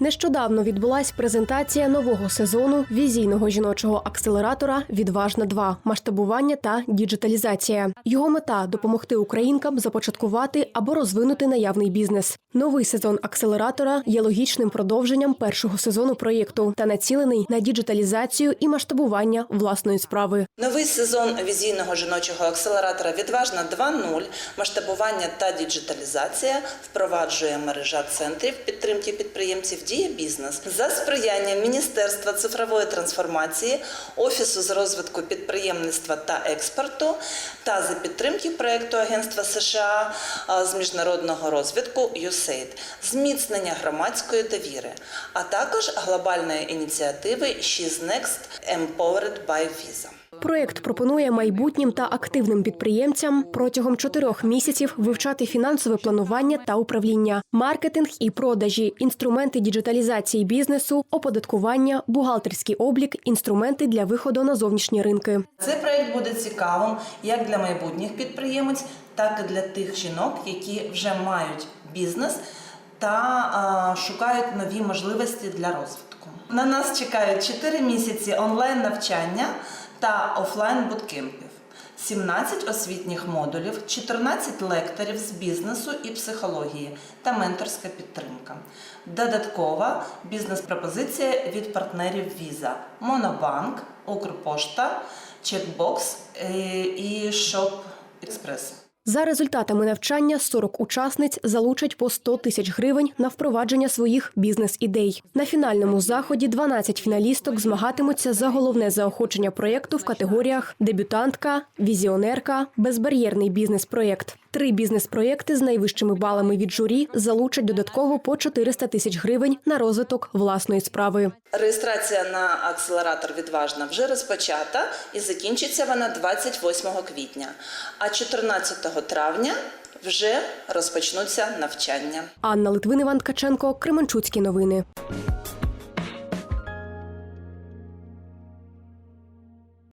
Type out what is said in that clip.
Нещодавно відбулась презентація нового сезону візійного жіночого акселератора Відважна 2 масштабування та діджиталізація. Його мета допомогти українкам започаткувати або розвинути наявний бізнес. Новий сезон акселератора є логічним продовженням першого сезону проєкту та націлений на діджиталізацію і масштабування власної справи. Новий сезон візійного жіночого акселератора Відважна 2.0 масштабування та діджиталізація. Впроваджує мережа центрів підтримки підприємців Дія бізнес за сприяння Міністерства цифрової трансформації, Офісу з розвитку підприємництва та експорту та за підтримки проекту Агентства США з міжнародного розвитку USAID, зміцнення громадської довіри, а також глобальної ініціативи She's Next. Empowered by Visa. Проєкт пропонує майбутнім та активним підприємцям протягом чотирьох місяців вивчати фінансове планування та управління, маркетинг і продажі, інструменти діджиталізації бізнесу, оподаткування, бухгалтерський облік, інструменти для виходу на зовнішні ринки. Цей проект буде цікавим як для майбутніх підприємець, так і для тих жінок, які вже мають бізнес та шукають нові можливості для розвитку. На нас чекають 4 місяці онлайн навчання та офлайн буткемпів. 17 освітніх модулів, 14 лекторів з бізнесу і психології та менторська підтримка. Додаткова бізнес-пропозиція від партнерів Visa, Монобанк, Укрпошта, Чекбокс і Шоп Експрес. За результатами навчання 40 учасниць залучать по 100 тисяч гривень на впровадження своїх бізнес-ідей. На фінальному заході 12 фіналісток змагатимуться за головне заохочення проєкту в категоріях дебютантка, візіонерка, безбар'єрний бізнес-проєкт. Три бізнес-проєкти з найвищими балами від журі залучать додатково по 400 тисяч гривень на розвиток власної справи. Реєстрація на акселератор відважна вже розпочата і закінчиться вона 28 квітня. А 14 травня вже розпочнуться навчання. Анна Литвин, Іван Ткаченко, Кременчуцькі новини.